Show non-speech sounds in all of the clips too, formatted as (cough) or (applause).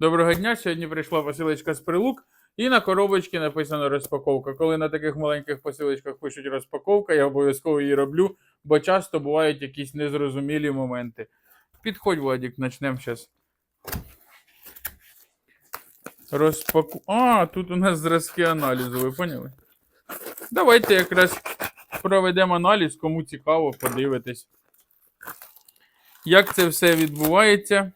Доброго дня. Сьогодні прийшла посилочка з прилук, і на коробочці написано розпаковка. Коли на таких маленьких посилочках пишуть розпаковка, я обов'язково її роблю, бо часто бувають якісь незрозумілі моменти. Підходь, Владик, почнемо зараз. Розпаку... А, тут у нас зразки аналізу, ви поняли? Давайте якраз проведемо аналіз, кому цікаво, подивитись. Як це все відбувається?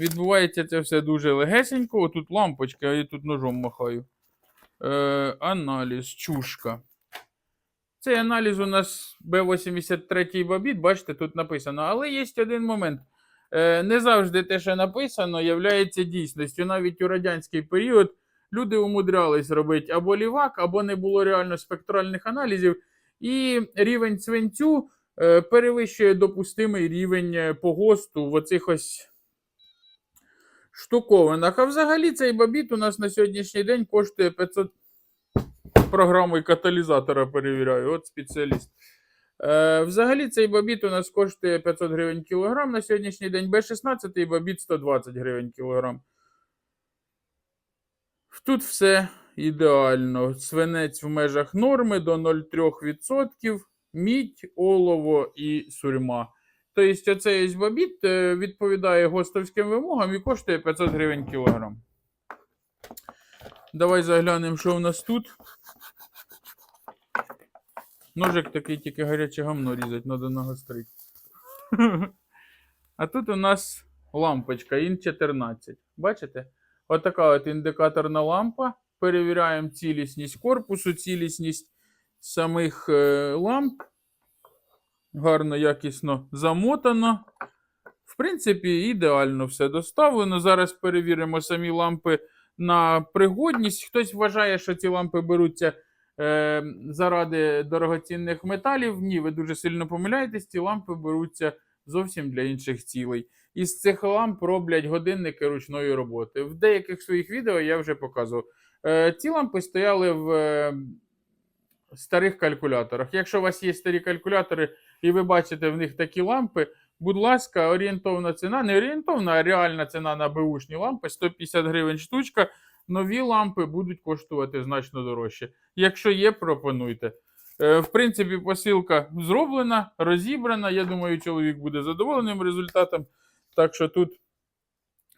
Відбувається це все дуже легесенько. Отут лампочка, я тут ножом махаю. Е, аналіз, чушка. Цей аналіз у нас B83 бабіт, бачите, тут написано. Але є один момент. Е, не завжди те, що написано, є дійсністю. Навіть у радянський період люди умудрялись робити або лівак, або не було реально спектральних аналізів. І рівень свинцю е, перевищує допустимий рівень е, по ГОСТу в оцих ось штуковинах. А взагалі цей бабіт у нас на сьогоднішній день коштує 500 програмою каталізатора перевіряю. От спеціаліст. Е, взагалі цей бабіт у нас коштує 500 гривень кілограм на сьогоднішній день. Б16 і бабіт 120 гривень кілограм. Тут все ідеально. Свинець в межах норми до 0,3%, мідь, олово і сурьма. Тобто, оцей ось бабіт е, відповідає гостовським вимогам і коштує 500 гривень кілограм. Давай заглянемо, що у нас тут. Ножик такий тільки гаряче гамно різать, треба нагострити. (laughs) А тут у нас лампочка IN14. Бачите? Отака от індикаторна лампа. Перевіряємо цілісність корпусу, цілісність самих е, ламп. Гарно, якісно замотано. В принципі, ідеально все доставлено. Зараз перевіримо самі лампи на пригодність. Хтось вважає, що ці лампи беруться е, заради дорогоцінних металів. Ні, ви дуже сильно помиляєтесь, ці лампи беруться зовсім для інших цілей. Із цих ламп роблять годинники ручної роботи. В деяких своїх відео я вже показував. Е, ці лампи стояли в е, старих калькуляторах. Якщо у вас є старі калькулятори і ви бачите в них такі лампи, будь ласка, орієнтовна ціна, не орієнтовна, а реальна ціна на беушні лампи 150 гривень штучка. Нові лампи будуть коштувати значно дорожче. Якщо є, пропонуйте. Е, В принципі, посилка зроблена, розібрана. Я думаю, чоловік буде задоволеним результатом. Так що тут,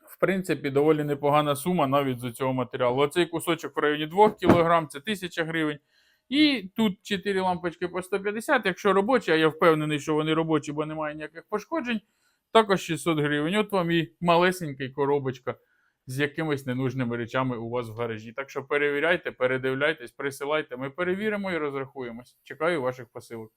в принципі, доволі непогана сума навіть з цього матеріалу. Оцей кусочок в районі 2 кг це 1000 гривень. І тут 4 лампочки по 150. Якщо робочі, а я впевнений, що вони робочі, бо немає ніяких пошкоджень, також 600 гривень. От вам і малесенький коробочка з якимись ненужними речами у вас в гаражі. Так що перевіряйте, передивляйтесь, присилайте. Ми перевіримо і розрахуємось. Чекаю ваших посилок.